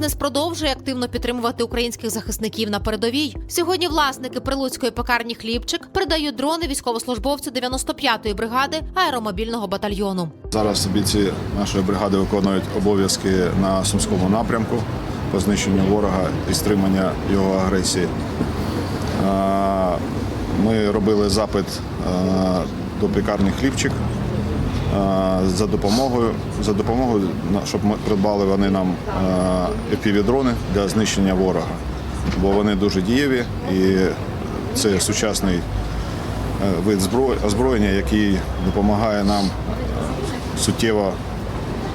Бізнес продовжує активно підтримувати українських захисників на передовій. Сьогодні власники прилуцької пекарні Хлібчик передають дрони військовослужбовцю 95-ї бригади аеромобільного батальйону. Зараз бійці нашої бригади виконують обов'язки на сумському напрямку по знищенню ворога і стримання його агресії. Ми робили запит до пекарні хлібчик за допомогою, за допомогою, щоб ми придбали вони нам епівідрони для знищення ворога. Бо вони дуже дієві і це сучасний е, вид озброєння, який допомагає нам суттєво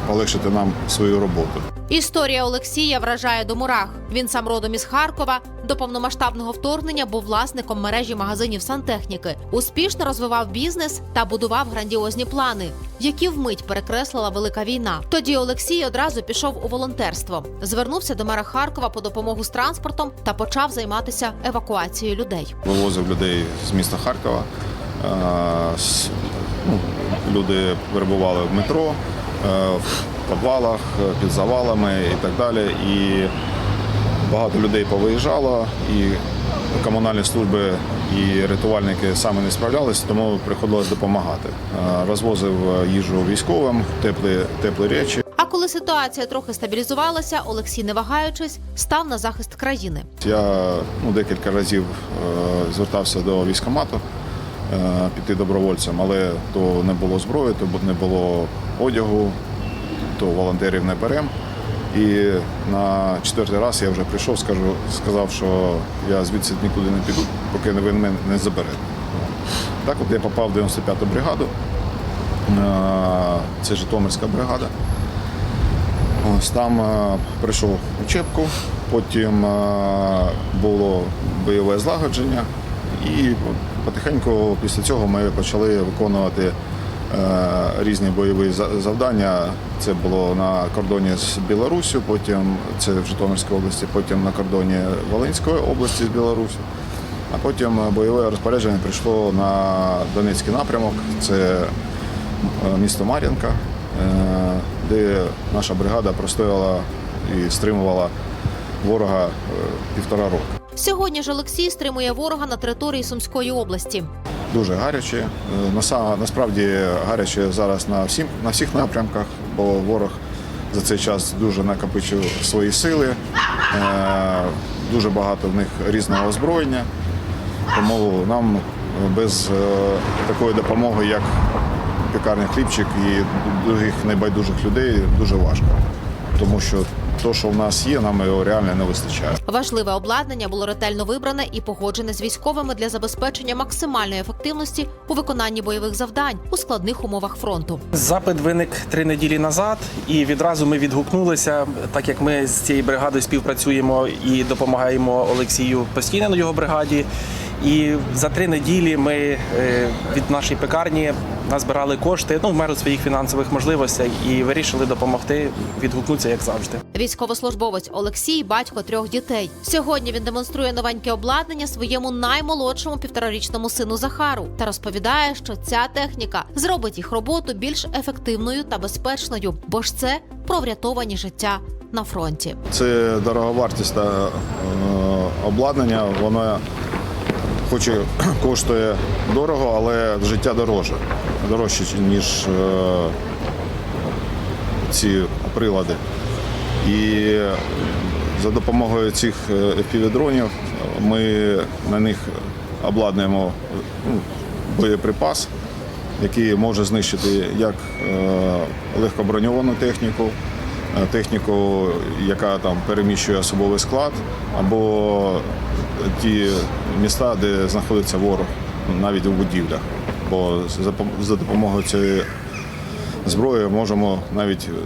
полегшити нам свою роботу. Історія Олексія вражає до мурах. Він сам родом із Харкова. До повномасштабного вторгнення був власником мережі магазинів сантехніки. Успішно розвивав бізнес та будував грандіозні плани, які вмить перекреслила велика війна. Тоді Олексій одразу пішов у волонтерство. Звернувся до мера Харкова по допомогу з транспортом та почав займатися евакуацією людей. Вивозив людей з міста Харкова. Ну, Люди перебували в метро, е, підвалах, під завалами і так далі. І багато людей повиїжджало, і комунальні служби і рятувальники саме не справлялися, тому приходилось допомагати. Е, Розвозив їжу військовим, теплі, теплі речі. А коли ситуація трохи стабілізувалася, Олексій, не вагаючись, став на захист країни. Я ну, декілька разів е, звертався до військкомату е, піти добровольцем, але то не було зброї, то не було одягу, то волонтерів не беремо. І на четвертий раз я вже прийшов, скажу, сказав, що я звідси нікуди не піду, поки ви мене не заберете. Так от я попав в 95-ту бригаду. Е, Це Житомирська бригада. Ось там е, прийшов учебку, потім е, було бойове злагодження, і потихеньку після цього ми почали виконувати різні бойові завдання. Це було на кордоні з Білоруссю, потім це в Житомирській області, потім на кордоні Волинської області з Білоруссю. А потім е, бойове розпорядження прийшло на Донецький напрямок. Це е, місто Мар'їнка, е, де наша бригада простояла і стримувала ворога е, півтора року. Сьогодні ж Олексій стримує ворога на території Сумської області. Дуже гаряче. Насправді гаряче зараз на, всім, на всіх напрямках, бо ворог за цей час дуже накопичив свої сили. Е, Дуже багато в них різного озброєння. Тому нам без е, такої допомоги, як пекарня хлібчик і других небайдужих людей, дуже важко. Тому що те, що в нас є, нам його реально не вистачає. Важливе обладнання було ретельно вибране і погоджене з військовими для забезпечення максимальної ефективності у виконанні бойових завдань у складних умовах фронту. Запит виник три неділі назад, і відразу ми відгукнулися, так як ми з цією бригадою співпрацюємо і допомагаємо Олексію постійно на його бригаді. І за три неділі ми е, від нашої пекарні назбирали кошти ну, в меру своїх фінансових можливостей і вирішили допомогти відгукнутися, як завжди. Військовослужбовець Олексій, батько трьох дітей. Сьогодні він демонструє новеньке обладнання своєму наймолодшому півторарічному сину Захару та розповідає, що ця техніка зробить їх роботу більш ефективною та безпечною, бо ж це про врятовані життя на фронті. Це дороговартісне е, обладнання, воно хоч і коштує дорого, але життя дороже. Дорожче, ніж е, ці прилади. І за допомогою цих FPV-дронів ми на них обладнуємо ну, боєприпас, який може знищити як е, легкоброньовану техніку, е, техніку, яка там переміщує особовий склад, або ті міста, де знаходиться ворог, навіть у будівлях. Бо за пом- допомогою цієї зброї можемо навіть е,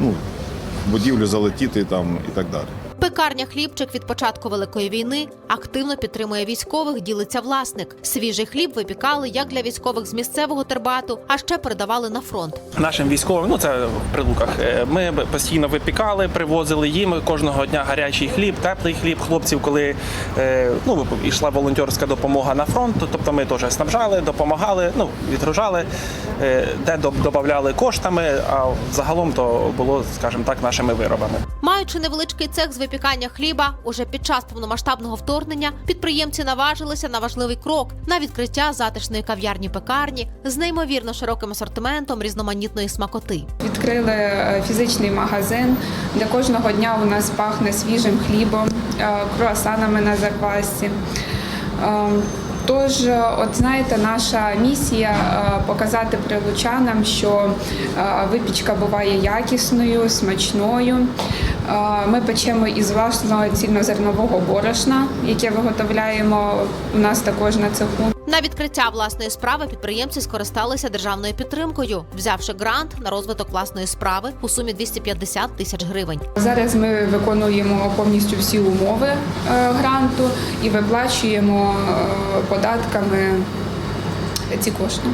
ну, будівлю залетіти там і так далі. Пекарня хлібчик від початку великої війни активно підтримує військових, ділиться власник. Свіжий хліб випікали як для військових з місцевого тербату, а ще передавали на фронт. Нашим військовим, ну це в прилуках. е, Ми постійно випікали, привозили їм кожного дня гарячий хліб, теплий хліб хлопців, коли е, ну йшла волонтерська допомога на фронт. Тобто ми теж снабжали, допомагали, ну відгружали, е, де до- додавали коштами. А загалом то було, скажімо так, нашими виробами. Маючи невеличкий цех з випікання хліба, уже під час повномасштабного вторгнення підприємці наважилися на важливий крок на відкриття затишної кав'ярні пекарні з неймовірно широким асортиментом різноманітної смакоти. Відкрили е, фізичний магазин, де кожного дня у нас пахне свіжим хлібом, е, круасанами на заквасці. Е, Тож, от знаєте, наша місія показати прилучанам, що випічка буває якісною, смачною. Ми печемо із власного цільнозернового борошна, яке виготовляємо у нас також на цеху. На відкриття власної справи підприємці скористалися державною підтримкою, взявши грант на розвиток власної справи у сумі 250 тисяч гривень. Зараз ми виконуємо повністю всі умови е, гранту і виплачуємо е, податками ці кошти.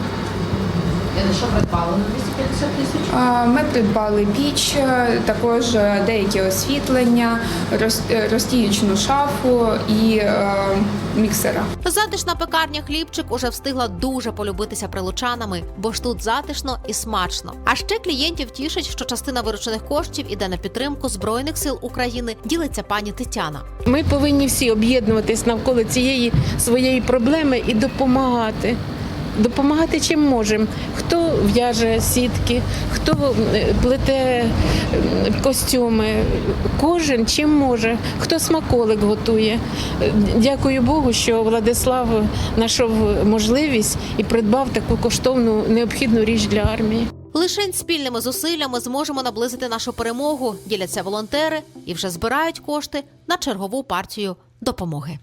Що придбали на 250 тисяч? Е, Ми придбали піч, е, також е, деякі освітлення, е, розтіючну шафу і е, міксера. Затишна пекарня хлібчик уже встигла дуже полюбитися прилучанами, бо ж тут затишно і смачно. А ще клієнтів тішить, що частина виручених коштів іде на підтримку збройних сил України. Ділиться пані Тетяна. Ми повинні всі об'єднуватись навколо цієї своєї проблеми і допомагати. Допомагати чим можемо. Хто в'яже сітки, хто е, плете костюми, кожен чим може, хто смаколик готує. Дякую Богу, що Владислав знайшов можливість і придбав таку коштовну необхідну річ для армії. Лишень спільними зусиллями зможемо наблизити нашу перемогу. Діляться волонтери і вже збирають кошти на чергову партію допомоги.